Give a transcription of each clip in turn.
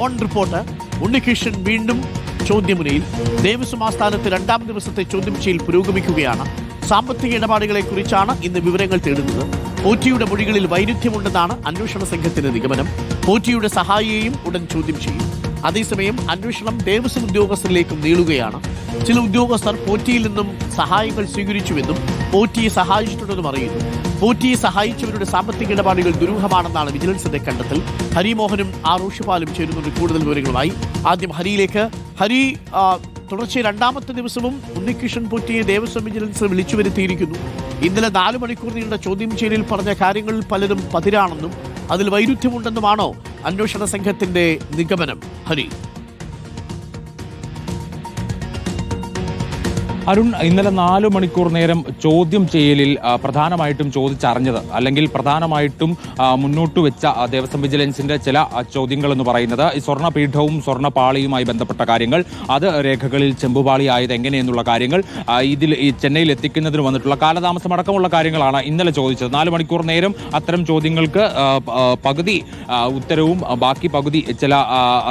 On report. Unnikrishnan വീണ്ടും ചോദ്യമുനയിൽ. ദേവസ്വം ആസ്ഥാനത്ത് രണ്ടാം ദിവസത്തെ ചോദ്യം ചെയ്യൽ പുരോഗമിക്കുകയാണ്. സാമ്പത്തിക ഇടപാടുകളെ കുറിച്ചാണ് ഇന്ന് വിവരങ്ങൾ തേടുന്നത്. പോറ്റിയുടെ മൊഴികളിൽ വൈരുദ്ധ്യമുണ്ടെന്നാണ് അന്വേഷണ സംഘത്തിന്റെ നിഗമനം. പോറ്റിയുടെ സഹായിയെയും ഉടൻ ചോദ്യം ചെയ്യും. അതേസമയം അന്വേഷണം ദേവസ്വം ഉദ്യോഗസ്ഥരിലേക്കും നീളുകയാണ്. ചില ഉദ്യോഗസ്ഥർ പോറ്റിയിൽ നിന്നും സഹായങ്ങൾ സ്വീകരിച്ചുവെന്നും പോറ്റിയെ സഹായിച്ചിട്ടുണ്ടെന്നും അറിയുന്നു. പോറ്റിയെ സഹായിച്ചവരുടെ സാമ്പത്തിക ഇടപാടുകൾ ദുരൂഹമാണെന്നാണ് വിജിലൻസിന്റെ കണ്ടെത്തൽ. ഹരിമോഹനും ആർ റോഷിപാലും ചേരുന്നുണ്ട് കൂടുതൽ വിവരങ്ങളുമായി. ആദ്യം ഹരിയിലേക്ക്. ഹരി തുടർച്ച രണ്ടാമത്തെ ദിവസവും ഉണ്ണികൃഷ്ണൻ പോറ്റിയെ ദേവസ്വം വിജിലൻസ് വിളിച്ചു വരുത്തിയിരിക്കുന്നു. ഇന്നലെ നാല് മണിക്കൂർ നീണ്ട ചോദ്യം ചെയ്യലിൽ പറഞ്ഞ കാര്യങ്ങളിൽ പലരും പതിരാണെന്നും അതിൽ വൈരുദ്ധ്യമുണ്ടെന്നുമാണോ അന്വേഷണ സംഘത്തിന്റെ നിഗമനം? ഹരി. അരുൺ ഇന്നലെ നാലു മണിക്കൂർ നേരം ചോദ്യം ചെയ്യലിൽ പ്രധാനമായിട്ടും ചോദിച്ചറിഞ്ഞത് അല്ലെങ്കിൽ പ്രധാനമായിട്ടും മുന്നോട്ട് വെച്ച ദേവസ്വം വിജിലൻസിന്റെ ചില ചോദ്യങ്ങൾ എന്ന് പറയുന്നത് ഈ സ്വർണപീഠവും സ്വർണപാളിയുമായി ബന്ധപ്പെട്ട കാര്യങ്ങൾ അത് രേഖകളിൽ ചെമ്പുപാളി ആയത് എങ്ങനെയെന്നുള്ള കാര്യങ്ങൾ ഇതിൽ ഈ ചെന്നൈയിൽ എത്തിക്കുന്നതിന് വന്നിട്ടുള്ള കാലതാമസം അടക്കമുള്ള കാര്യങ്ങളാണ് ഇന്നലെ ചോദിച്ചത്. നാല് മണിക്കൂർ നേരം അത്തരം ചോദ്യങ്ങൾക്ക് പകുതി ഉത്തരവും ബാക്കി പകുതി ചില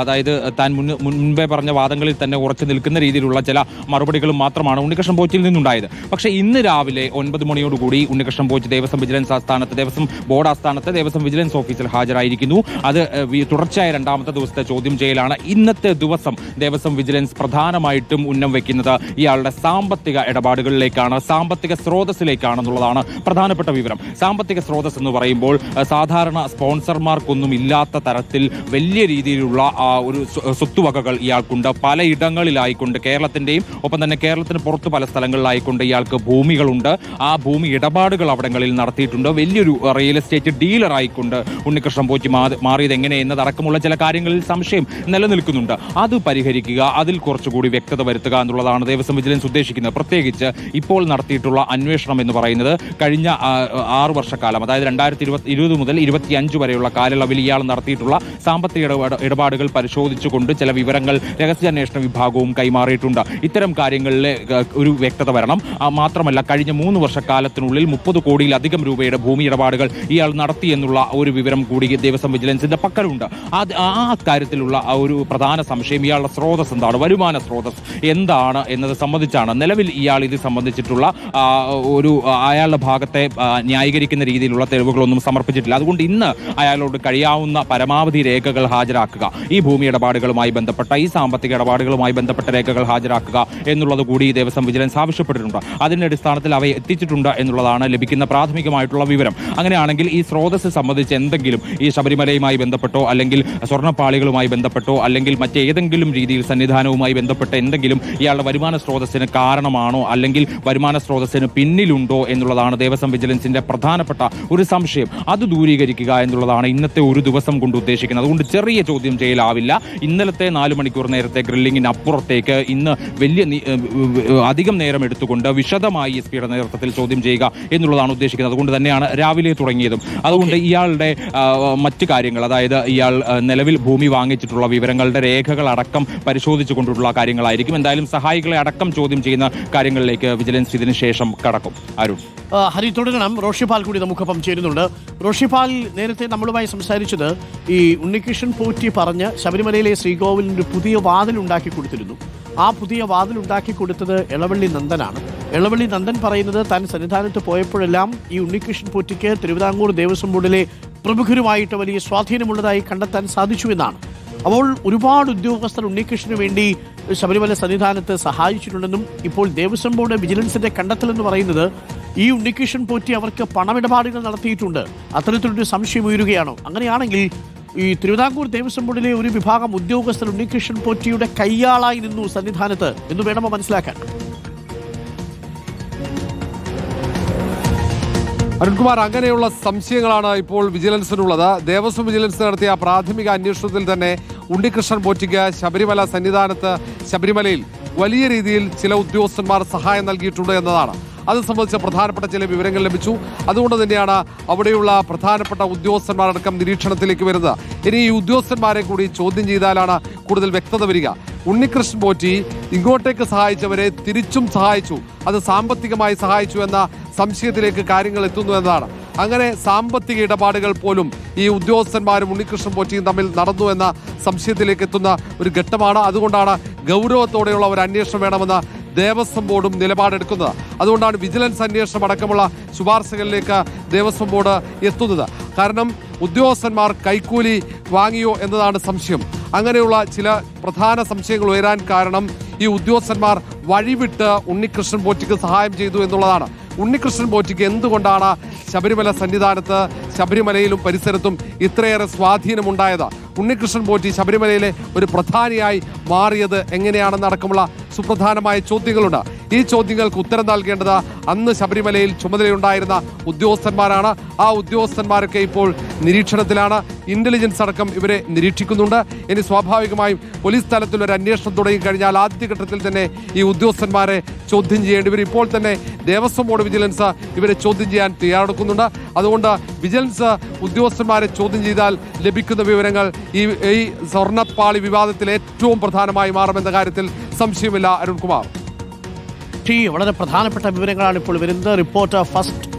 അതായത് താൻ മുൻ മുൻപേ പറഞ്ഞ വാദങ്ങളിൽ തന്നെ ഉറച്ചു നിൽക്കുന്ന രീതിയിലുള്ള ചില മറുപടികളും മാത്രമാണ് ഉണ്ണികൃഷ്ണൻ പോച്ചിൽ നിന്നുണ്ടായത്. പക്ഷേ ഇന്ന് രാവിലെ ഒൻപത് മണിയോടുകൂടി ഉണ്ണികൃഷ്ണൻ പോച്ച് ദേവസ്വം വിജിലൻസ് ആസ്ഥാനത്ത് ദേവസ്വം ബോർഡ് ആസ്ഥാനത്ത് ദേവസ്വം വിജിലൻസ് ഓഫീസിൽ ഹാജരായിരിക്കുന്നു. അത് തുടർച്ചയായ രണ്ടാമത്തെ ദിവസത്തെ ചോദ്യം ചെയ്യലാണ്. ഇന്നത്തെ ദിവസം ദേവസ്വം വിജിലൻസ് പ്രധാനമായിട്ടും ഉന്നം വെക്കുന്നത് ഇയാളുടെ സാമ്പത്തിക ഇടപാടുകളിലേക്കാണ് സാമ്പത്തിക സ്രോതസ്സിലേക്കാണെന്നുള്ളതാണ് പ്രധാനപ്പെട്ട വിവരം. സാമ്പത്തിക സ്രോതസ് എന്ന് പറയുമ്പോൾ സാധാരണ സ്പോൺസർമാർക്കൊന്നും ഇല്ലാത്ത തരത്തിൽ വലിയ രീതിയിലുള്ള ഒരു സ്വ- സ്വത്തുവകകൾ ഇയാൾക്കുണ്ട്. പലയിടങ്ങളിലായിക്കൊണ്ട് കേരളത്തിന്റെയും ഒപ്പം തന്നെ കേരളത്തിന് പുറത്ത് പല സ്ഥലങ്ങളിലായിക്കൊണ്ട് ഇയാൾക്ക് ഭൂമികളുണ്ട്. ആ ഭൂമി ഇടപാടുകൾ അവിടങ്ങളിൽ നടത്തിയിട്ടുണ്ട്. വലിയൊരു റിയൽ എസ്റ്റേറ്റ് ഡീലർ ആയിക്കൊണ്ട് ഉണ്ണികൃഷ്ണൻ പോറ്റി മാറിയത് എങ്ങനെ എന്നതടക്കമുള്ള ചില കാര്യങ്ങളിൽ സംശയം നിലനിൽക്കുന്നുണ്ട്. അത് പരിഹരിക്കുക അതിൽ കുറച്ചുകൂടി വ്യക്തത വരുത്തുക എന്നുള്ളതാണ് ദേവസ്വം വിജിലൻസ് ഉദ്ദേശിക്കുന്നത്. പ്രത്യേകിച്ച് ഇപ്പോൾ നടത്തിയിട്ടുള്ള അന്വേഷണം എന്ന് പറയുന്നത് കഴിഞ്ഞ ആറ് വർഷക്കാലം അതായത് രണ്ടായിരത്തി ഇരുപത്തി ഇരുപത് മുതൽ ഇരുപത്തിയഞ്ച് വരെയുള്ള കാലയളവിൽ ഇയാൾ നടത്തിയിട്ടുള്ള സാമ്പത്തിക ഇടപാട് ഇടപാടുകൾ പരിശോധിച്ചുകൊണ്ട് ചില വിവരങ്ങൾ രഹസ്യാന്വേഷണ വിഭാഗവും കൈമാറിയിട്ടുണ്ട്. ഇത്തരം കാര്യങ്ങളിൽ ഏഹ്, ഒരു വ്യക്തത വരണം. മാത്രമല്ല കഴിഞ്ഞ മൂന്ന് വർഷക്കാലത്തിനുള്ളിൽ മുപ്പത് കോടിയിലധികം രൂപയുടെ ഭൂമി ഇടപാടുകൾ ഇയാൾ നടത്തി എന്നുള്ള ഒരു വിവരം കൂടി ദേവസ്വം വിജിലൻസിന്റെ പക്കലുണ്ട്. അത് ആ കാര്യത്തിലുള്ള ഒരു പ്രധാന സംശയം ഇയാളുടെ സ്രോതസ് എന്താണ്? വരുമാന സ്രോതസ് എന്താണ് എന്നത് സംബന്ധിച്ചാണ് നിലവിൽ ഇയാൾ ഇത് സംബന്ധിച്ചിട്ടുള്ള ഒരു അയാളുടെ ഭാഗത്തെ ന്യായീകരിക്കുന്ന രീതിയിലുള്ള തെളിവുകളൊന്നും സമർപ്പിച്ചിട്ടില്ല. അതുകൊണ്ട് ഇന്ന് അയാളോട് കഴിയാവുന്ന പരമാവധി രേഖകൾ ഹാജരാക്കുക. ഈ ഭൂമി ഇടപാടുകളുമായി ബന്ധപ്പെട്ട ഈ സാമ്പത്തിക ഇടപാടുകളുമായി ബന്ധപ്പെട്ട രേഖകൾ ഹാജരാക്കുക എന്നുള്ളത് കൂടി ദേവസ്വം വിജിലൻസ് ആവശ്യപ്പെട്ടിട്ടുണ്ട്. അതിന്റെ അടിസ്ഥാനത്തിൽ അവ എത്തിച്ചിട്ടുണ്ട് എന്നുള്ളതാണ് ലഭിക്കുന്ന പ്രാഥമികമായിട്ടുള്ള വിവരം. അങ്ങനെയാണെങ്കിൽ ഈ സ്രോതസ് സംബന്ധിച്ച് എന്തെങ്കിലും ഈ ശബരിമലയുമായി ബന്ധപ്പെട്ടോ അല്ലെങ്കിൽ സ്വർണപ്പാളികളുമായി ബന്ധപ്പെട്ടോ അല്ലെങ്കിൽ മറ്റേതെങ്കിലും രീതിയിൽ സന്നിധാനവുമായി ബന്ധപ്പെട്ട എന്തെങ്കിലും ഇയാളുടെ വരുമാന സ്രോതസ്സിന് കാരണമാണോ അല്ലെങ്കിൽ വരുമാന സ്രോതസ്സിന് പിന്നിലുണ്ടോ എന്നുള്ളതാണ് ദേവസ്വം വിജിലൻസിന്റെ പ്രധാനപ്പെട്ട ഒരു സംശയം. അത് ദൂരീകരിക്കുക എന്നുള്ളതാണ് ഇന്നത്തെ ഒരു ദിവസം കൊണ്ട് ഉദ്ദേശിക്കുന്നത്. അതുകൊണ്ട് ചെറിയ ചോദ്യം ചെയ്യലാവില്ല. ഇന്നലത്തെ നാല് മണിക്കൂർ നേരത്തെ ഗ്രില്ലിങ്ങിന് അപ്പുറത്തേക്ക് ഇന്ന് വലിയ അധികം നേരം എടുത്തുകൊണ്ട് വിശദമായി എസ് പിയുടെ നേതൃത്വത്തിൽ ചോദ്യം ചെയ്യുക എന്നുള്ളതാണ് ഉദ്ദേശിക്കുന്നത്. അതുകൊണ്ട് തന്നെയാണ് രാവിലെ തുടങ്ങിയതും. അതുകൊണ്ട് ഇയാളുടെ മറ്റു കാര്യങ്ങൾ അതായത് ഇയാൾ നിലവിൽ ഭൂമി വാങ്ങിച്ചിട്ടുള്ള വിവരങ്ങളുടെ രേഖകൾ അടക്കം പരിശോധിച്ചു കൊണ്ടുള്ള കാര്യങ്ങളായിരിക്കും. എന്തായാലും സഹായികളെ അടക്കം ചോദ്യം ചെയ്യുന്ന കാര്യങ്ങളിലേക്ക് വിജിലൻസ് ഇതിന് ശേഷം കടക്കും. അരുൺ. ഹരി തുടരണം റോഷിപാൽ കൂടി നമുക്കൊപ്പം ചേരുന്നുണ്ട്. റോഷിപാൽ നേരത്തെ നമ്മളുമായി സംസാരിച്ചത് ഈ ഉണ്ണികൃഷ്ണൻ പോറ്റി പറഞ്ഞ് ശബരിമലയിലെ ശ്രീകോവിലിന് പുതിയ വാതിൽ ഉണ്ടാക്കി കൊടുത്തിരുന്നു. ആ പുതിയ വാതിൽ ഉണ്ടാക്കി കൊടുത്തത് ഇളവള്ളി നന്ദനാണ്. ഇളവള്ളി നന്ദൻ പറയുന്നത് താൻ സന്നിധാനത്ത് പോയപ്പോഴെല്ലാം ഈ ഉണ്ണികൃഷ്ണൻ പൂറ്റിക്ക് തിരുവിതാംകൂർ ദേവസ്വം ബോർഡിലെ പ്രമുഖരുമായിട്ട് വലിയ സ്വാധീനമുള്ളതായി കണ്ടെത്താൻ സാധിച്ചു എന്നാണ്. അപ്പോൾ ഒരുപാട് ഉദ്യോഗസ്ഥർ ഉണ്ണികൃഷ്ണന് വേണ്ടി ശബരിമല സന്നിധാനത്ത് സഹായിച്ചിട്ടുണ്ടെന്നും ഇപ്പോൾ ദേവസ്വം ബോർഡ് വിജിലൻസിന്റെ കണ്ടെത്തൽ എന്ന് പറയുന്നത് ഈ ഉണ്ണികൃഷ്ണൻ പോറ്റി അവർക്ക് പണമിടപാടുകൾ നടത്തിയിട്ടുണ്ട്. അത്തരത്തിലൊരു സംശയം ഉയരുകയാണോ. അങ്ങനെയാണെങ്കിൽ ഈ തിരുവിതാംകൂർ ദേവസ്വം ബോർഡിലെ ഒരു വിഭാഗം ഉദ്യോഗസ്ഥർ ഉണ്ണികൃഷ്ണൻ പോറ്റിയുടെ കയ്യാളായി നിന്നു സന്നിധാനത്ത് എന്ന് വേണമോ മനസ്സിലാക്കാൻ. അരുൺകുമാർ അങ്ങനെയുള്ള സംശയങ്ങളാണ് ഇപ്പോൾ വിജിലൻസിനുള്ളത്. ദേവസ്വം വിജിലൻസ് നടത്തിയ പ്രാഥമിക അന്വേഷണത്തിൽ തന്നെ ഉണ്ണികൃഷ്ണൻ പോറ്റിക്ക് ശബരിമല സന്നിധാനത്ത് ശബരിമലയിൽ വലിയ രീതിയിൽ ചില ഉദ്യോഗസ്ഥന്മാർ സഹായം നൽകിയിട്ടുണ്ട് എന്നതാണ്. അത് സംബന്ധിച്ച പ്രധാനപ്പെട്ട ചില വിവരങ്ങൾ ലഭിച്ചു. അതുകൊണ്ട് തന്നെയാണ് അവിടെയുള്ള പ്രധാനപ്പെട്ട ഉദ്യോഗസ്ഥന്മാരടക്കം നിരീക്ഷണത്തിലേക്ക് വരുന്നത്. ഇനി ഈ ഉദ്യോഗസ്ഥന്മാരെ കൂടി ചോദ്യം ചെയ്താലാണ് കൂടുതൽ വ്യക്തത വരിക. ഉണ്ണികൃഷ്ണൻ പോറ്റി ഇങ്ങോട്ടേക്ക് സഹായിച്ചവരെ തിരിച്ചും സഹായിച്ചു. അത് സാമ്പത്തികമായി സഹായിച്ചു എന്ന സംശയത്തിലേക്ക് കാര്യങ്ങൾ എത്തുന്നു എന്നതാണ്. അങ്ങനെ സാമ്പത്തിക ഇടപാടുകൾ പോലും ഈ ഉദ്യോഗസ്ഥന്മാരും ഉണ്ണികൃഷ്ണൻ പോറ്റിയും തമ്മിൽ നടന്നു എന്ന സംശയത്തിലേക്ക് എത്തുന്ന ഒരു ഘട്ടമാണ്. അതുകൊണ്ടാണ് ഗൗരവത്തോടെയുള്ള ഒരു അന്വേഷണം വേണമെന്ന് ദേവസ്വം ബോർഡും നിലപാടെടുക്കുന്നത്. അതുകൊണ്ടാണ് വിജിലൻസ് അന്വേഷണം അടക്കമുള്ള ശുപാർശകളിലേക്ക് ദേവസ്വം ബോർഡ് എത്തുന്നത്. കാരണം ഉദ്യോഗസ്ഥന്മാർ കൈക്കൂലി വാങ്ങിയോ എന്നതാണ് സംശയം. അങ്ങനെയുള്ള ചില പ്രധാന സംശയങ്ങൾ ഉയരാൻ കാരണം ഈ ഉദ്യോഗസ്ഥന്മാർ വഴിവിട്ട് ഉണ്ണികൃഷ്ണൻ പോറ്റിക്ക് സഹായം ചെയ്തു എന്നുള്ളതാണ്. ഉണ്ണികൃഷ്ണൻ പോറ്റിക്ക് എന്തുകൊണ്ടാണ് ശബരിമല സന്നിധാനത്ത് ശബരിമലയിലും പരിസരത്തും ഇത്രയേറെ സ്വാധീനമുണ്ടായത്? ഉണ്ണികൃഷ്ണൻ പോറ്റി ശബരിമലയിലെ ഒരു പ്രധാനിയായി മാറിയത് എങ്ങനെയാണെന്നടക്കമുള്ള സുപ്രധാനമായ ചോദ്യങ്ങളുണ്ട്. ഈ ചോദ്യങ്ങൾക്ക് ഉത്തരം നൽകേണ്ടത് അന്ന് ശബരിമലയിൽ ചുമതലയുണ്ടായിരുന്ന ഉദ്യോഗസ്ഥന്മാരാണ്. ആ ഉദ്യോഗസ്ഥന്മാരൊക്കെ ഇപ്പോൾ നിരീക്ഷണത്തിലാണ്. ഇന്റലിജൻസ് അടക്കം ഇവരെ നിരീക്ഷിക്കുന്നുണ്ട്. ഇനി സ്വാഭാവികമായും പോലീസ് തലത്തിൽ ഒരു അന്വേഷണം തുടങ്ങി കഴിഞ്ഞാൽ ആദ്യഘട്ടത്തിൽ തന്നെ ഈ ഉദ്യോഗസ്ഥന്മാരെ ചോദ്യം ചെയ്യേണ്ടി വരും. ഇപ്പോൾ തന്നെ ദേവസ്വം ബോർഡ് വിജിലൻസ് ഇവരെ ചോദ്യം ചെയ്യാൻ തയ്യാറെടുക്കുന്നുണ്ട്. അതുകൊണ്ട് വിജിലൻസ് ഉദ്യോഗസ്ഥന്മാരെ ചോദ്യം ചെയ്താൽ ലഭിക്കുന്ന വിവരങ്ങൾ ഈ ഈ സ്വർണപ്പാളി വിവാദത്തിൽ ഏറ്റവും പ്രധാനമായി മാറുമെന്ന കാര്യത്തിൽ സംശയമില്ല അരുൺകുമാർ. ടി വളരെ പ്രധാനപ്പെട്ട വിവരങ്ങളാണ് ഇപ്പോൾ വരുന്നത്. Reporter first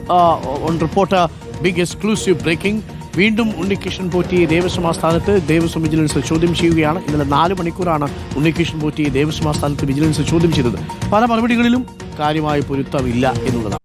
on reporter big exclusive breaking വീണ്ടും ഉണ്ണികൃഷ്ണൻ പോറ്റിയെ ദേവസ്വം ആസ്ഥാനത്ത് ദേവസ്വം വിജിലൻസ് ചോദ്യം ചെയ്യുകയാണ്. ഇന്നലെ നാല് മണിക്കൂറാണ് ഉണ്ണികൃഷ്ണൻ പോറ്റിയെ ദേവസ്വം ആസ്ഥാനത്ത് വിജിലൻസ് ചോദ്യം ചെയ്തത്. പല മറുപടികളിലും കാര്യമായ പൊരുത്തമില്ല എന്നുള്ളതാണ്.